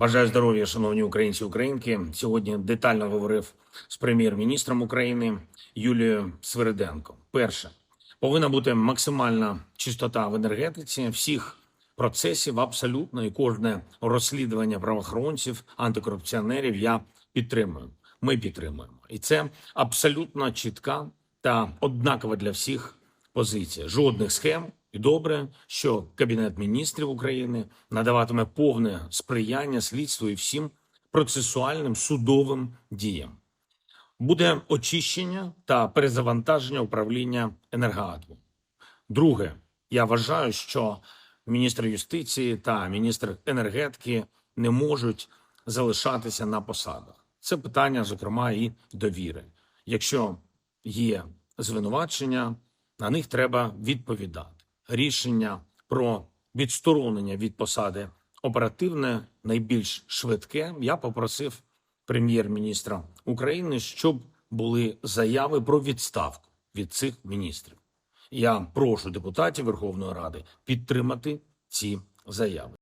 Бажаю здоров'я, шановні українці і українки. Сьогодні детально говорив з прем'єр-міністром України Юлією Свириденко. Перше, повинна бути максимальна чистота в енергетиці всіх процесів абсолютно і кожне розслідування правоохоронців, антикорупціонерів я підтримую. Ми підтримуємо, і це абсолютно чітка та однакова для всіх позиція. Жодних схем. І добре, що Кабінет міністрів України надаватиме повне сприяння слідству і всім процесуальним судовим діям. Буде очищення та перезавантаження управління енергоатомом. Друге, я вважаю, що міністр юстиції та міністр енергетики не можуть залишатися на посадах. Це питання, зокрема, і довіри. Якщо є звинувачення, на них треба відповідати. Рішення про відсторонення від посади оперативне, найбільш швидке. Я попросив прем'єр-міністра України, щоб були заяви про відставку від цих міністрів. Я прошу депутатів Верховної Ради підтримати ці заяви.